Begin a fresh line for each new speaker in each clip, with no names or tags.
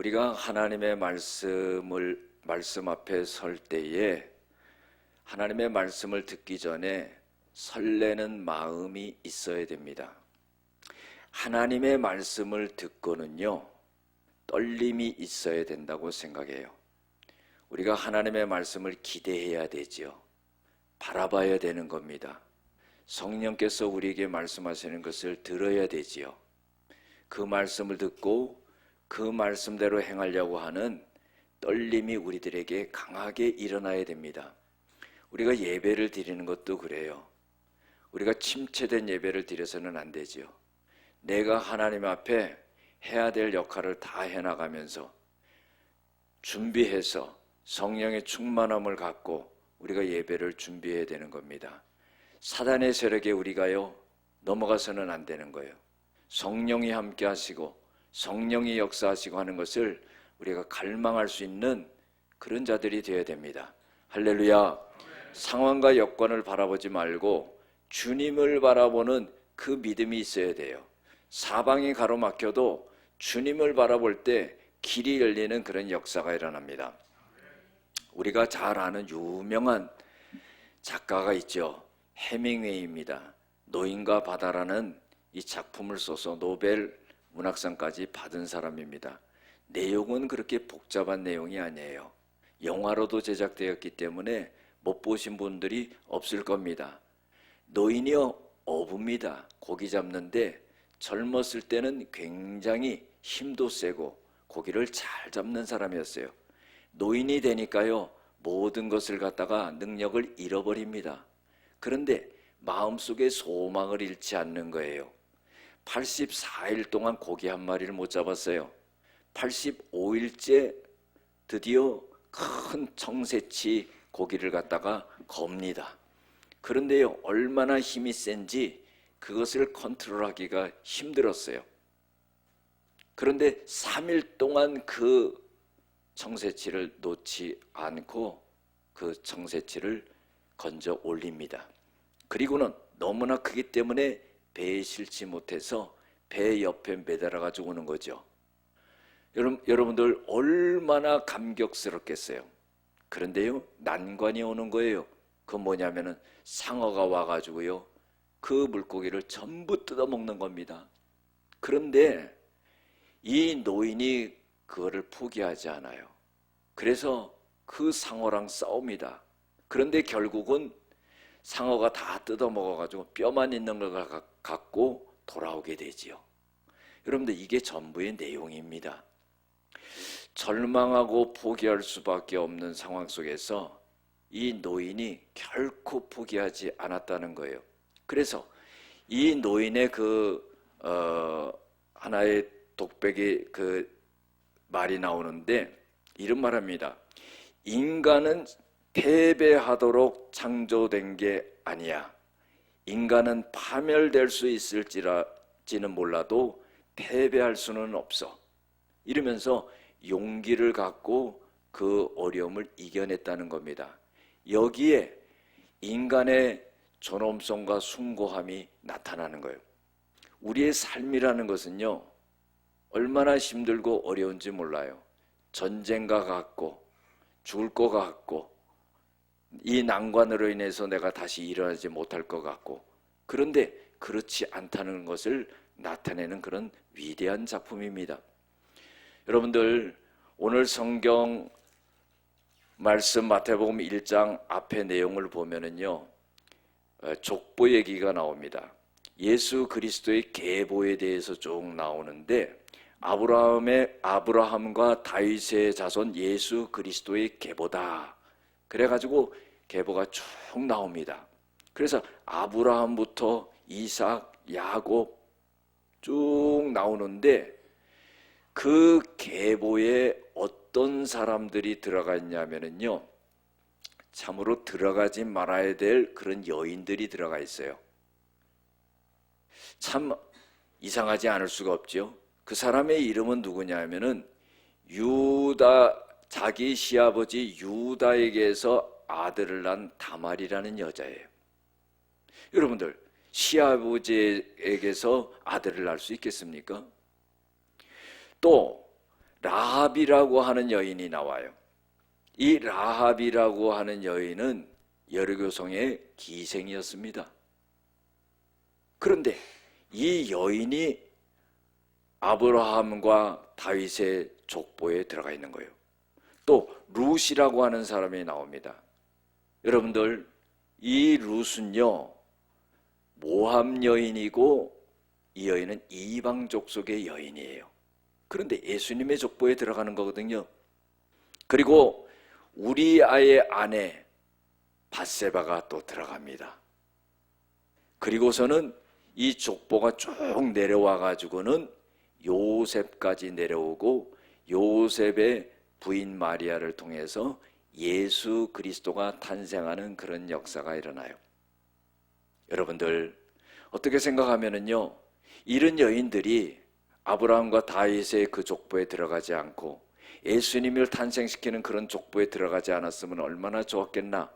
우리가 하나님의 말씀을 말씀 앞에 설 때에 하나님의 말씀을 듣기 전에 설레는 마음이 있어야 됩니다. 하나님의 말씀을 듣고는요, 떨림이 있어야 된다고 생각해요. 우리가 하나님의 말씀을 기대해야 되지요. 바라봐야 되는 겁니다. 성령께서 우리에게 말씀하시는 것을 들어야 되지요. 그 말씀을 듣고 그 말씀대로 행하려고 하는 떨림이 우리들에게 강하게 일어나야 됩니다. 우리가 예배를 드리는 것도 그래요. 우리가 침체된 예배를 드려서는 안 되지요. 내가 하나님 앞에 해야 될 역할을 다 해나가면서 준비해서 성령의 충만함을 갖고 우리가 예배를 준비해야 되는 겁니다. 사단의 세력에 우리가요 넘어가서는 안 되는 거예요. 성령이 함께 하시고 성령이 역사하시고 하는 것을 우리가 갈망할 수 있는 그런 자들이 되어야 됩니다. 할렐루야. 상황과 여건을 바라보지 말고 주님을 바라보는 그 믿음이 있어야 돼요. 사방이 가로막혀도 주님을 바라볼 때 길이 열리는 그런 역사가 일어납니다. 우리가 잘 아는 유명한 작가가 있죠. 해밍웨이입니다. 노인과 바다라는 이 작품을 써서 노벨 문학상까지 받은 사람입니다. 내용은 그렇게 복잡한 내용이 아니에요. 영화로도 제작되었기 때문에 못 보신 분들이 없을 겁니다. 노인이요, 어부입니다. 고기 잡는데 젊었을 때는 굉장히 힘도 세고 고기를 잘 잡는 사람이었어요. 노인이 되니까요, 모든 것을 갖다가 능력을 잃어버립니다. 그런데 마음속에 소망을 잃지 않는 거예요. 84일 동안 고기 한 마리를 못 잡았어요. 85일째 드디어 큰 청새치 고기를 갖다가 겁니다. 그런데요, 얼마나 힘이 센지 그것을 컨트롤하기가 힘들었어요. 그런데 3일 동안 그 청새치를 놓지 않고 그 청새치를 건져 올립니다. 그리고는 너무나 크기 때문에 배에 실지 못해서 배 옆에 매달아 가지고 오는 거죠. 여러분, 여러분들 얼마나 감격스럽겠어요. 그런데요, 난관이 오는 거예요. 그 뭐냐면은 상어가 와가지고요, 그 물고기를 전부 뜯어먹는 겁니다. 그런데 이 노인이 그거를 포기하지 않아요. 그래서 그 상어랑 싸웁니다. 그런데 결국은 상어가 다 뜯어먹어가지고 뼈만 있는 걸 갖고 돌아오게 되지요. 여러분들 이게 전부의 내용입니다. 절망하고 포기할 수밖에 없는 상황 속에서 이 노인이 결코 포기하지 않았다는 거예요. 그래서 이 노인의 그 어, 하나의 독백의 그 말이 나오는데 이런 말합니다. 인간은 패배하도록 창조된 게 아니야. 인간은 파멸될 수 있을지는 몰라도 패배할 수는 없어. 이러면서 용기를 갖고 그 어려움을 이겨냈다는 겁니다. 여기에 인간의 존엄성과 숭고함이 나타나는 거예요. 우리의 삶이라는 것은요, 얼마나 힘들고 어려운지 몰라요. 전쟁과 같고, 죽을 것 같고, 이 난관으로 인해서 내가 다시 일어나지 못할 것 같고, 그런데 그렇지 않다는 것을 나타내는 그런 위대한 작품입니다. 여러분들 오늘 성경 말씀 마태복음 1장 앞에 내용을 보면은요. 어, 족보 얘기가 나옵니다. 예수 그리스도의 계보에 대해서 쭉 나오는데 아브라함의 아브라함과 다윗의 자손 예수 그리스도의 계보다. 그래 가지고 계보가 쭉 나옵니다. 그래서 아브라함부터 이삭, 야곱 쭉 나오는데 그 계보에 어떤 사람들이 들어가 있냐면요. 참으로 들어가지 말아야 될 그런 여인들이 들어가 있어요. 참 이상하지 않을 수가 없죠. 그 사람의 이름은 누구냐면은 유다 자기 시아버지 유다에게서 아들을 낳은 다말이라는 여자예요. 여러분들 시아버지에게서 아들을 낳을 수 있겠습니까? 또 라합이라고 하는 여인이 나와요. 이 라합이라고 하는 여인은 여리고성의 기생이었습니다. 그런데 이 여인이 아브라함과 다윗의 족보에 들어가 있는 거예요. 또 룻이라고 하는 사람이 나옵니다. 여러분들 이 룻은요 모함 여인이고 이 여인은 이방족 속의 여인이에요. 그런데 예수님의 족보에 들어가는 거거든요. 그리고 우리 아의 아내 바세바가 또 들어갑니다. 그리고서는 이 족보가 쭉 내려와 가지고는 요셉까지 내려오고 요셉의 부인 마리아를 통해서 예수 그리스도가 탄생하는 그런 역사가 일어나요. 여러분들 어떻게 생각하면은요 이런 여인들이 아브라함과 다윗의 그 족보에 들어가지 않고 예수님을 탄생시키는 그런 족보에 들어가지 않았으면 얼마나 좋았겠나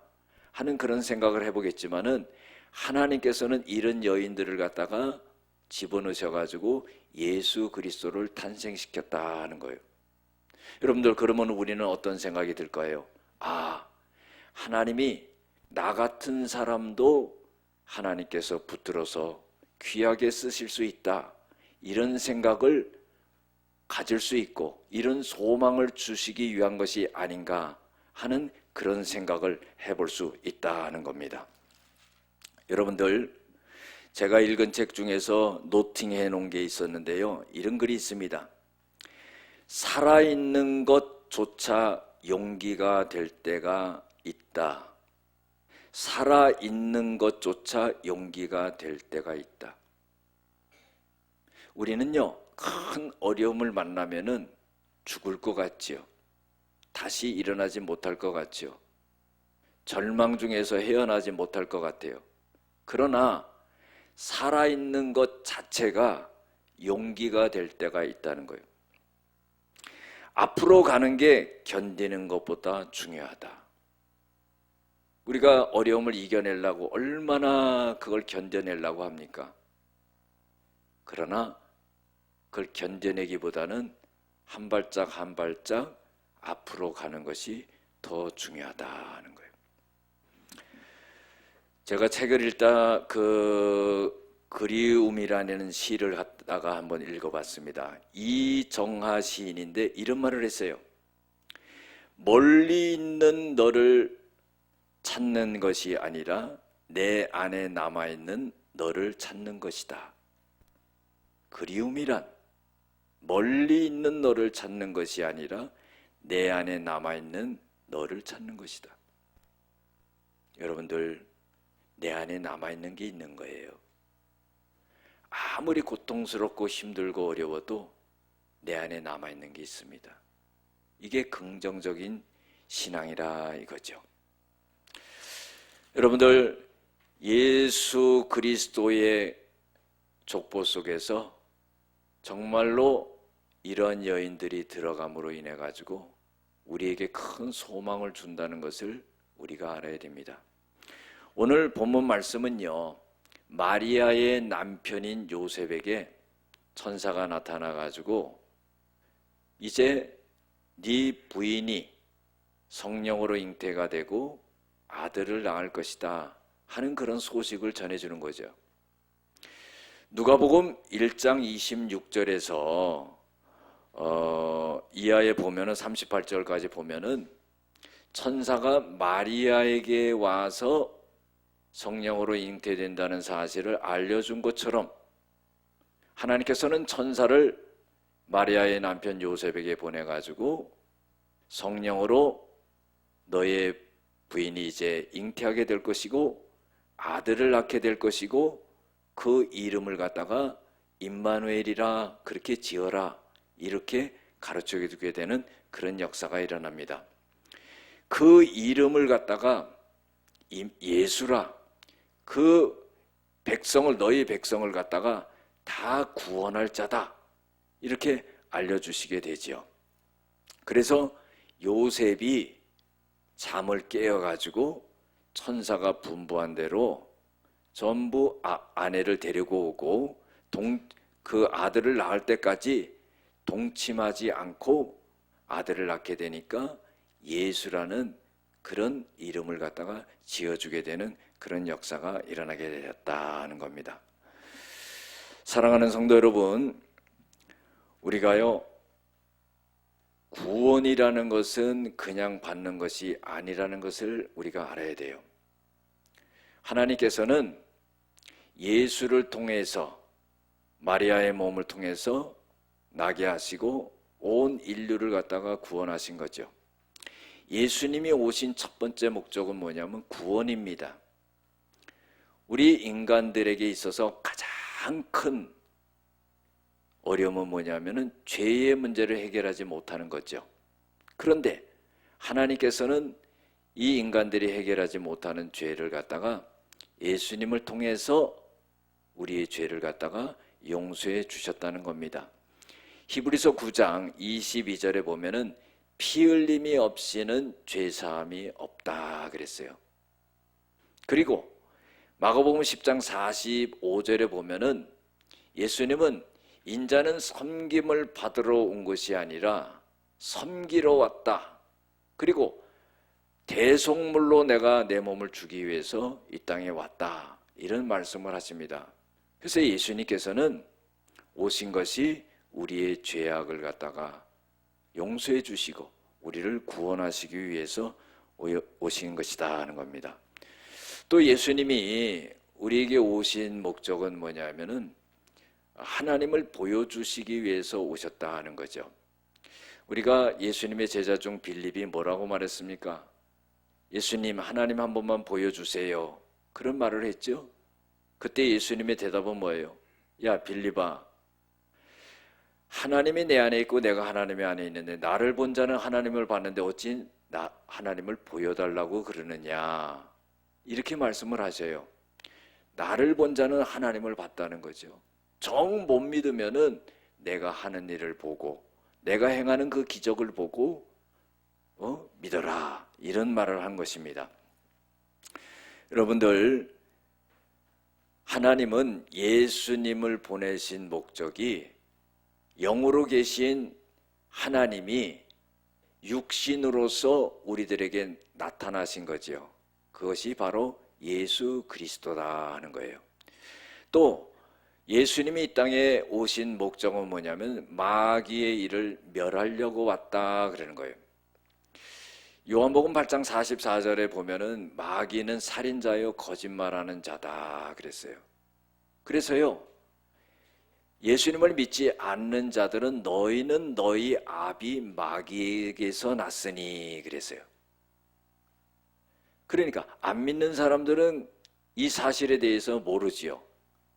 하는 그런 생각을 해보겠지만은 하나님께서는 이런 여인들을 갖다가 집어넣으셔 가지고 예수 그리스도를 탄생시켰다 하는 거예요. 여러분들 그러면 우리는 어떤 생각이 들까요? 아, 하나님이 나 같은 사람도 하나님께서 붙들어서 귀하게 쓰실 수 있다. 이런 생각을 가질 수 있고 이런 소망을 주시기 위한 것이 아닌가 하는 그런 생각을 해볼 수 있다는 겁니다. 여러분들 제가 읽은 책 중에서 노팅해 놓은 게 있었는데요. 이런 글이 있습니다. 살아있는 것조차 용기가 될 때가 있다. 살아있는 것조차 용기가 될 때가 있다. 우리는요, 큰 어려움을 만나면은 죽을 것 같지요. 다시 일어나지 못할 것 같지요. 절망 중에서 헤어나지 못할 것 같아요. 그러나 살아있는 것 자체가 용기가 될 때가 있다는 거예요. 앞으로 가는 게 견디는 것보다 중요하다. 우리가 어려움을 이겨내려고 얼마나 그걸 견뎌내려고 합니까? 그러나 그걸 견뎌내기보다는 한 발짝 한 발짝 앞으로 가는 것이 더 중요하다는 거예요. 제가 책을 읽다 그 그리움이라는 시를 갖다가 한번 읽어봤습니다. 이정하 시인인데 이런 말을 했어요. 멀리 있는 너를 찾는 것이 아니라 내 안에 남아있는 너를 찾는 것이다. 그리움이란 멀리 있는 너를 찾는 것이 아니라 내 안에 남아있는 너를 찾는 것이다. 여러분들, 내 안에 남아있는 게 있는 거예요. 아무리 고통스럽고 힘들고 어려워도 내 안에 남아있는 게 있습니다. 이게 긍정적인 신앙이라 이거죠. 여러분들, 예수 그리스도의 족보 속에서 정말로 이런 여인들이 들어감으로 인해 가지고 우리에게 큰 소망을 준다는 것을 우리가 알아야 됩니다. 오늘 본문 말씀은요. 마리아의 남편인 요셉에게 천사가 나타나 가지고 이제 네 부인이 성령으로 잉태가 되고 아들을 낳을 것이다 하는 그런 소식을 전해 주는 거죠. 누가복음 1장 26절에서 어, 이하에 보면은 38절까지 보면은 천사가 마리아에게 와서 성령으로 잉태된다는 사실을 알려준 것처럼 하나님께서는 천사를 마리아의 남편 요셉에게 보내가지고 성령으로 너의 부인이 이제 잉태하게 될 것이고 아들을 낳게 될 것이고 그 이름을 갖다가 임마누엘이라 그렇게 지어라 이렇게 가르쳐 주게 되는 그런 역사가 일어납니다. 그 이름을 갖다가 예수라 그 백성을 너희 백성을 갖다가 다 구원할 자다 이렇게 알려 주시게 되지요. 그래서 요셉이 잠을 깨어 가지고 천사가 분부한 대로 전부 아, 아내를 데리고 오고 동, 그 아들을 낳을 때까지 동침하지 않고 아들을 낳게 되니까 예수라는 그런 이름을 갖다가 지어주게 되는 그런 역사가 일어나게 되었다는 겁니다. 사랑하는 성도 여러분, 우리가요, 구원이라는 것은 그냥 받는 것이 아니라는 것을 우리가 알아야 돼요. 하나님께서는 예수를 통해서 마리아의 몸을 통해서 나게 하시고 온 인류를 갖다가 구원하신 거죠. 예수님이 오신 첫 번째 목적은 뭐냐면 구원입니다. 우리 인간들에게 있어서 가장 큰 어려움은 뭐냐면은 죄의 문제를 해결하지 못하는 거죠. 그런데 하나님께서는 이 인간들이 해결하지 못하는 죄를 갖다가 예수님을 통해서 우리의 죄를 갖다가 용서해 주셨다는 겁니다. 히브리서 9장 22절에 보면은 피 흘림이 없이는 죄 사함이 없다 그랬어요. 그리고 마가복음 10장 45절에 보면은 예수님은 인자는 섬김을 받으러 온 것이 아니라 섬기러 왔다. 그리고 대속물로 내가 내 몸을 주기 위해서 이 땅에 왔다. 이런 말씀을 하십니다. 그래서 예수님께서는 오신 것이 우리의 죄악을 갖다가 용서해 주시고 우리를 구원하시기 위해서 오신 것이다 하는 겁니다. 또 예수님이 우리에게 오신 목적은 뭐냐면은 하나님을 보여주시기 위해서 오셨다 하는 거죠. 우리가 예수님의 제자 중 빌립이 뭐라고 말했습니까? 예수님, 하나님 한 번만 보여주세요. 그런 말을 했죠. 그때 예수님의 대답은 뭐예요? 야, 빌립아. 하나님이 내 안에 있고 내가 하나님의 안에 있는데 나를 본 자는 하나님을 봤는데 어찌 나 하나님을 보여달라고 그러느냐. 이렇게 말씀을 하셔요. 나를 본 자는 하나님을 봤다는 거죠. 정 못 믿으면은 내가 하는 일을 보고 내가 행하는 그 기적을 보고 어? 믿어라 이런 말을 한 것입니다. 여러분들 하나님은 예수님을 보내신 목적이 영으로 계신 하나님이 육신으로서 우리들에게 나타나신 거지요. 그것이 바로 예수 그리스도다 하는 거예요. 또 예수님이 이 땅에 오신 목적은 뭐냐면 마귀의 일을 멸하려고 왔다 그러는 거예요. 요한복음 8장 44절에 보면은 마귀는 살인자요 거짓말하는 자다 그랬어요. 그래서요. 예수님을 믿지 않는 자들은 너희는 너희 아비 마귀에게서 났으니 그랬어요. 그러니까 안 믿는 사람들은 이 사실에 대해서 모르지요.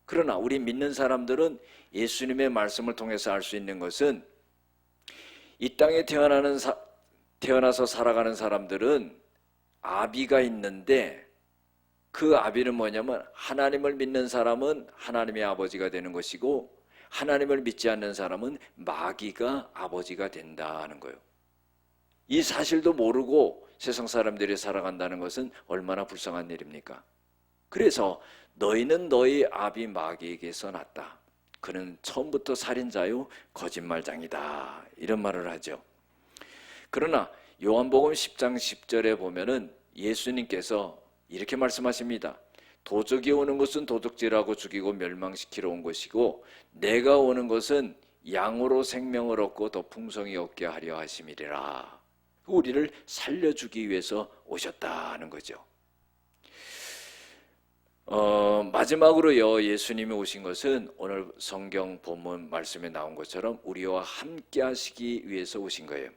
그러나 우리 믿는 사람들은 예수님의 말씀을 통해서 알 수 있는 것은 이 땅에 태어나는 사, 태어나서 살아가는 사람들은 아비가 있는데 그 아비는 뭐냐면 하나님을 믿는 사람은 하나님의 아버지가 되는 것이고 하나님을 믿지 않는 사람은 마귀가 아버지가 된다는 거예요. 이 사실도 모르고 세상 사람들이 살아간다는 것은 얼마나 불쌍한 일입니까? 그래서 너희는 너희 아비 마귀에게서 났다. 그는 처음부터 살인자요 거짓말장이다. 이런 말을 하죠. 그러나 요한복음 10장 10절에 보면은 예수님께서 이렇게 말씀하십니다. 도적이 오는 것은 도둑질하고 죽이고 멸망시키러 온 것이고 내가 오는 것은 양으로 생명을 얻고 더 풍성히 얻게 하려 하심이리라. 우리를 살려주기 위해서 오셨다는 거죠. 어, 마지막으로요, 예수님이 오신 것은 오늘 성경 본문 말씀에 나온 것처럼 우리와 함께 하시기 위해서 오신 거예요.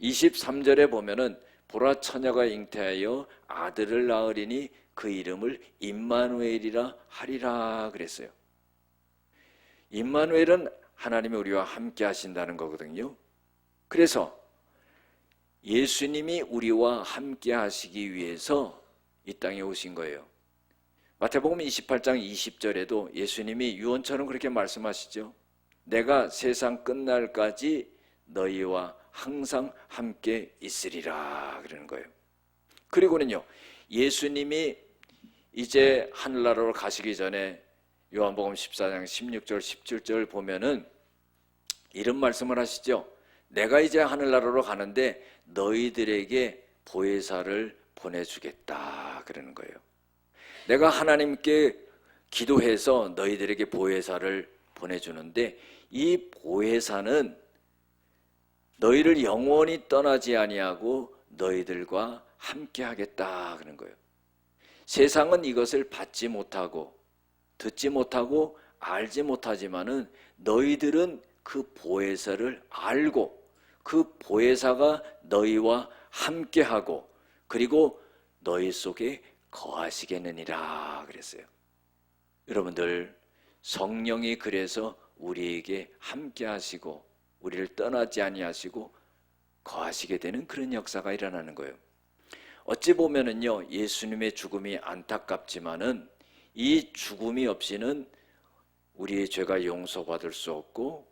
23절에 보면은 보라 처녀가 잉태하여 아들을 낳으리니 그 이름을 임마누엘이라 하리라 그랬어요. 임마누엘은 하나님이 우리와 함께 하신다는 거거든요. 그래서 예수님이 우리와 함께 하시기 위해서 이 땅에 오신 거예요. 마태복음 28장 20절에도 예수님이 유언처럼 그렇게 말씀하시죠. 내가 세상 끝날까지 너희와 항상 함께 있으리라 그러는 거예요. 그리고는요. 예수님이 이제 하늘나라로 가시기 전에 요한복음 14장 16절 17절 보면은 이런 말씀을 하시죠. 내가 이제 하늘나라로 가는데 너희들에게 보혜사를 보내주겠다 그러는 거예요. 내가 하나님께 기도해서 너희들에게 보혜사를 보내주는데 이 보혜사는 너희를 영원히 떠나지 아니하고 너희들과 함께 하겠다 그런 거예요. 세상은 이것을 받지 못하고 듣지 못하고 알지 못하지만은 너희들은 그 보혜사를 알고 그 보혜사가 너희와 함께하고 그리고 너희 속에 거하시겠느니라 그랬어요. 여러분들 성령이 그래서 우리에게 함께 하시고 우리를 떠나지 아니하시고 거하시게 되는 그런 역사가 일어나는 거예요. 어찌 보면은요 예수님의 죽음이 안타깝지만은 이 죽음이 없이는 우리의 죄가 용서받을 수 없고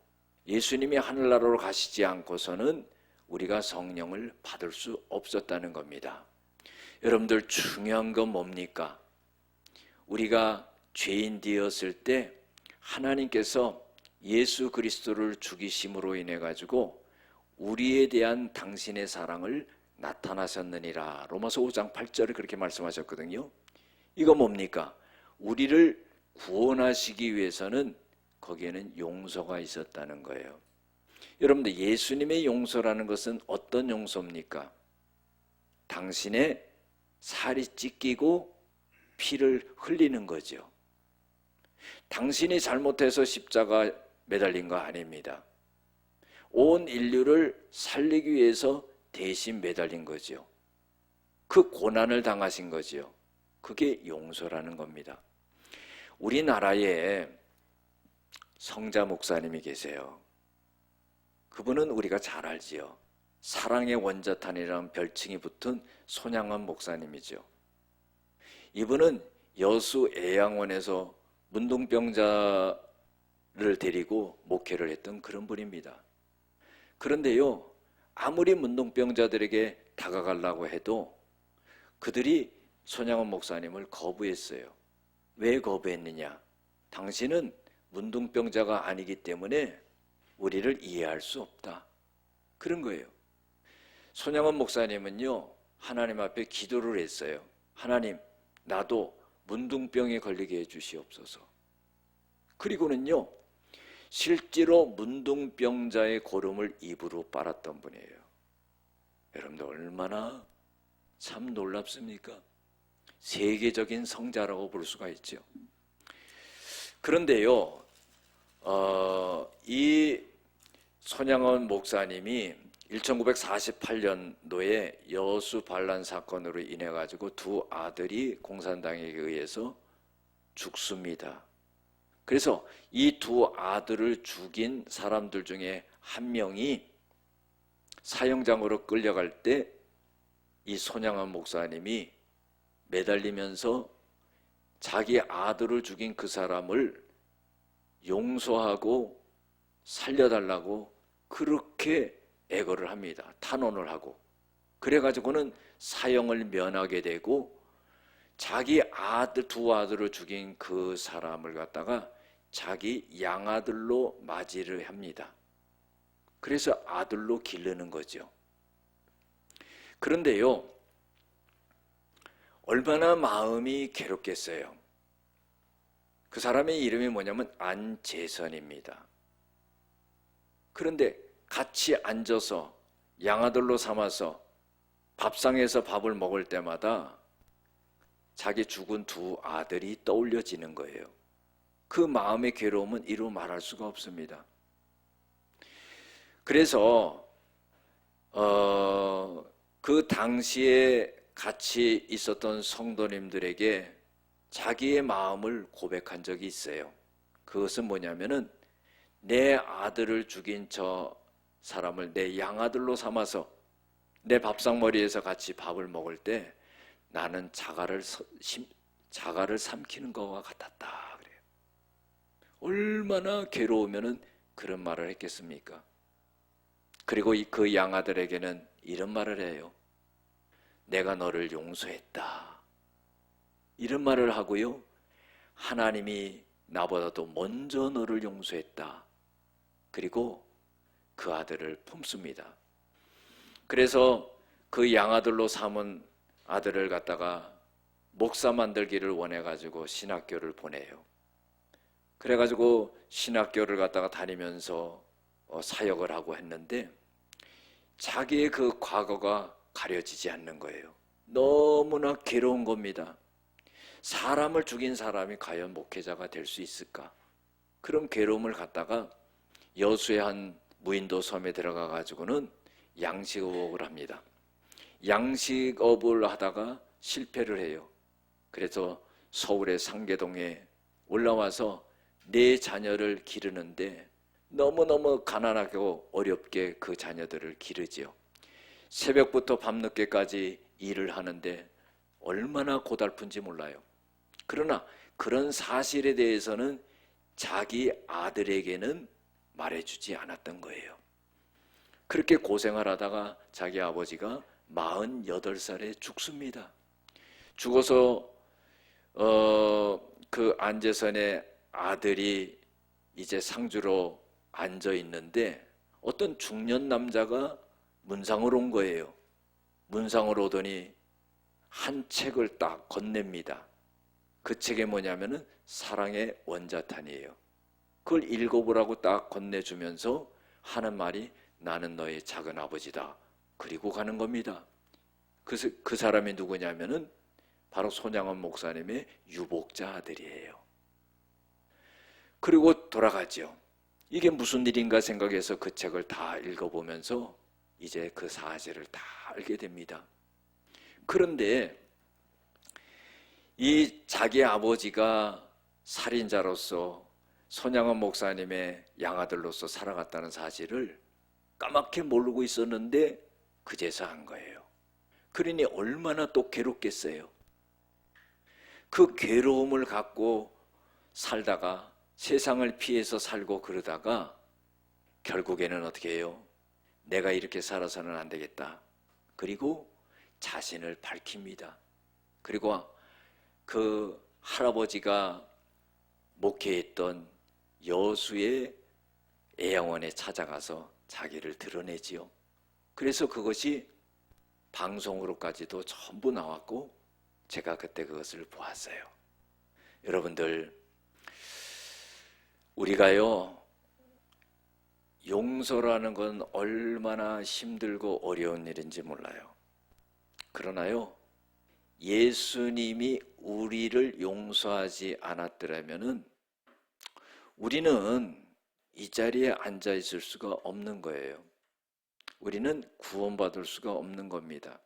예수님이 하늘나라로 가시지 않고서는 우리가 성령을 받을 수 없었다는 겁니다. 여러분들 중요한 건 뭡니까? 우리가 죄인 되었을 때 하나님께서 예수 그리스도를 죽이심으로 인해 가지고 우리에 대한 당신의 사랑을 나타나셨느니라. 로마서 5장 8절에 그렇게 말씀하셨거든요. 이거 뭡니까? 우리를 구원하시기 위해서는 거기에는 용서가 있었다는 거예요. 여러분들 예수님의 용서라는 것은 어떤 용서입니까? 당신의 살이 찢기고 피를 흘리는 거죠. 당신이 잘못해서 십자가 매달린 거 아닙니다. 온 인류를 살리기 위해서 대신 매달린 거죠. 그 고난을 당하신 거죠. 그게 용서라는 겁니다. 우리나라에 성자 목사님이 계세요. 그분은 우리가 잘 알지요. 사랑의 원자탄이라는 별칭이 붙은 손양원 목사님이죠. 이분은 여수 애양원에서 문둥병자를 데리고 목회를 했던 그런 분입니다. 그런데요, 아무리 문둥병자들에게 다가가려고 해도 그들이 손양원 목사님을 거부했어요. 왜 거부했느냐? 당신은 문둥병자가 아니기 때문에 우리를 이해할 수 없다. 그런 거예요. 손양원 목사님은요, 하나님 앞에 기도를 했어요. 하나님, 나도 문둥병에 걸리게 해 주시옵소서. 그리고는요, 실제로 문둥병자의 고름을 입으로 빨았던 분이에요. 여러분들 얼마나 참 놀랍습니까? 세계적인 성자라고 볼 수가 있죠. 그런데요, 어, 이 손양원 목사님이 1948년도에 여수 반란 사건으로 인해 가지고 두 아들이 공산당에게 의해서 죽습니다. 그래서 이 두 아들을 죽인 사람들 중에 한 명이 사형장으로 끌려갈 때 이 손양원 목사님이 매달리면서 자기 아들을 죽인 그 사람을 용서하고 살려달라고 그렇게 애거를 합니다. 탄원을 하고. 그래가지고는 사형을 면하게 되고 자기 아들, 두 아들을 죽인 그 사람을 갖다가 자기 양아들로 맞이를 합니다. 그래서 아들로 기르는 거죠. 그런데요, 얼마나 마음이 괴롭겠어요. 그 사람의 이름이 뭐냐면 안재선입니다. 그런데 같이 앉아서 양아들로 삼아서 밥상에서 밥을 먹을 때마다 자기 죽은 두 아들이 떠올려지는 거예요. 그 마음의 괴로움은 이루 말할 수가 없습니다. 그래서 어, 그 당시에 같이 있었던 성도님들에게 자기의 마음을 고백한 적이 있어요. 그것은 뭐냐면은 내 아들을 죽인 저 사람을 내 양아들로 삼아서 내 밥상머리에서 같이 밥을 먹을 때 나는 자가를 자가를 삼키는 것과 같았다 그래요. 얼마나 괴로우면은 그런 말을 했겠습니까? 그리고 그 양아들에게는 이런 말을 해요. 내가 너를 용서했다. 이런 말을 하고요. 하나님이 나보다도 먼저 너를 용서했다. 그리고 그 아들을 품습니다. 그래서 그 양아들로 삼은 아들을 갖다가 목사 만들기를 원해 가지고 신학교를 보내요. 그래 가지고 신학교를 갖다가 다니면서 어, 사역을 하고 했는데 자기의 그 과거가 가려지지 않는 거예요. 너무나 괴로운 겁니다. 사람을 죽인 사람이 과연 목회자가 될 수 있을까? 그런 괴로움을 갖다가 여수의 한 무인도 섬에 들어가 가지고는 양식업을 합니다. 양식업을 하다가 실패를 해요. 그래서 서울의 상계동에 올라와서 네 자녀를 기르는데 너무너무 가난하고 어렵게 그 자녀들을 기르지요. 새벽부터 밤늦게까지 일을 하는데 얼마나 고달픈지 몰라요. 그러나 그런 사실에 대해서는 자기 아들에게는 말해주지 않았던 거예요. 그렇게 고생을 하다가 자기 아버지가 48살에 죽습니다. 죽어서 어, 그 안재선의 아들이 이제 상주로 앉아 있는데 어떤 중년 남자가 문상을 온 거예요. 문상을 오더니 한 책을 딱 건넵니다. 그 책이 뭐냐면은 사랑의 원자탄이에요. 그걸 읽어보라고 딱 건네주면서 하는 말이 나는 너의 작은 아버지다. 그리고 가는 겁니다. 그, 그 사람이 누구냐면은 바로 손양원 목사님의 유복자 아들이에요. 그리고 돌아가죠. 이게 무슨 일인가 생각해서 그 책을 다 읽어보면서 이제 그 사실을 다 알게 됩니다. 그런데 이 자기 아버지가 살인자로서 손양원 목사님의 양아들로서 살아갔다는 사실을 까맣게 모르고 있었는데 그제서 한 거예요. 그러니 얼마나 또 괴롭겠어요. 그 괴로움을 갖고 살다가 세상을 피해서 살고 그러다가 결국에는 어떻게 해요? 내가 이렇게 살아서는 안 되겠다. 그리고 자신을 밝힙니다. 그리고 그 할아버지가 목회했던 여수의 애양원에 찾아가서 자기를 드러내지요. 그래서 그것이 방송으로까지도 전부 나왔고 제가 그때 그것을 보았어요. 여러분들 우리가요 용서라는 건 얼마나 힘들고 어려운 일인지 몰라요. 그러나요 예수님이 우리를 용서하지 않았더라면은 우리는 이 자리에 앉아 있을 수가 없는 거예요. 우리는 구원받을 수가 없는 겁니다.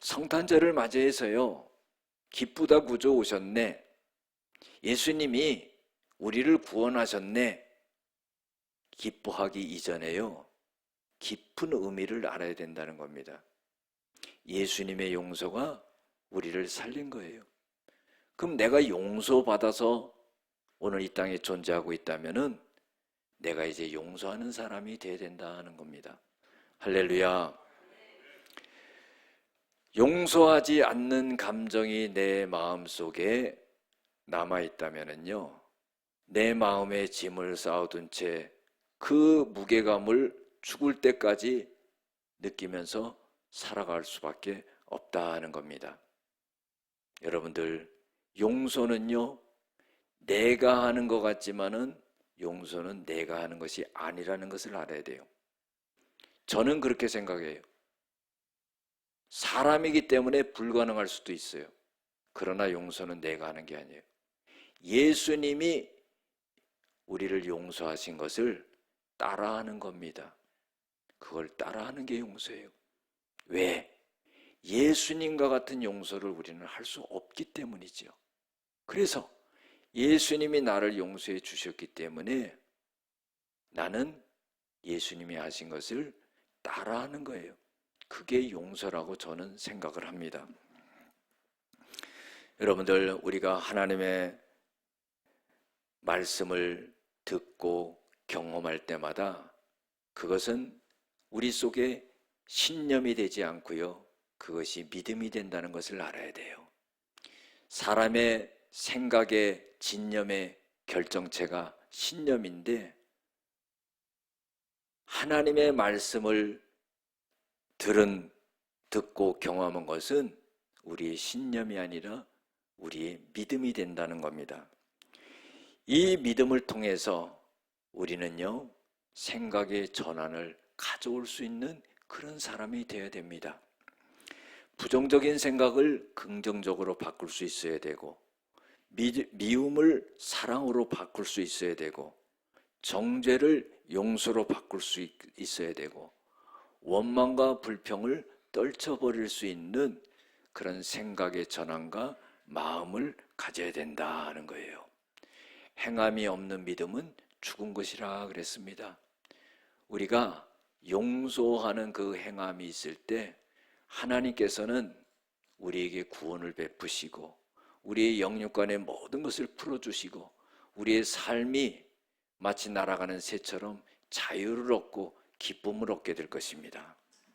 성탄절을 맞이해서요, 기쁘다 구조 오셨네. 예수님이 우리를 구원하셨네. 기뻐하기 이전에요, 깊은 의미를 알아야 된다는 겁니다. 예수님의 용서가 우리를 살린 거예요. 그럼 내가 용서받아서 오늘 이 땅에 존재하고 있다면은 내가 이제 용서하는 사람이 돼야 된다는 겁니다. 할렐루야. 용서하지 않는 감정이 내 마음 속에 남아 있다면은요, 내 마음에 짐을 쌓아둔 채 그 무게감을 죽을 때까지 느끼면서 살아갈 수밖에 없다는 겁니다. 여러분들, 용서는요, 내가 하는 것 같지만은 용서는 내가 하는 것이 아니라는 것을 알아야 돼요. 저는 그렇게 생각해요. 사람이기 때문에 불가능할 수도 있어요. 그러나 용서는 내가 하는 게 아니에요. 예수님이 우리를 용서하신 것을 따라하는 겁니다. 그걸 따라하는 게 용서예요. 왜? 예수님과 같은 용서를 우리는 할 수 없기 때문이죠. 그래서 예수님이 나를 용서해 주셨기 때문에 나는 예수님이 하신 것을 따라하는 거예요. 그게 용서라고 저는 생각을 합니다. 여러분들, 우리가 하나님의 말씀을 듣고 경험할 때마다 그것은 우리 속에 신념이 되지 않고요. 그것이 믿음이 된다는 것을 알아야 돼요. 사람의 생각의 진념의 결정체가 신념인데 하나님의 말씀을 들은 듣고 경험한 것은 우리의 신념이 아니라 우리의 믿음이 된다는 겁니다. 이 믿음을 통해서 우리는요, 생각의 전환을 가져올 수 있는 그런 사람이 되어야 됩니다. 부정적인 생각을 긍정적으로 바꿀 수 있어야 되고, 미, 미움을 사랑으로 바꿀 수 있어야 되고, 정죄를 용서로 바꿀 수 있, 있어야 되고, 원망과 불평을 떨쳐버릴 수 있는 그런 생각의 전환과 마음을 가져야 된다는 거예요. 행함이 없는 믿음은 죽은 것이라 그랬습니다. 우리가 용서하는 그 행함이 있을 때 하나님께서는 우리에게 구원을 베푸시고 우리의 영육간의 모든 것을 풀어주시고 우리의 삶이 마치 날아가는 새처럼 자유를 얻고 기쁨을 얻게 될 것입니다.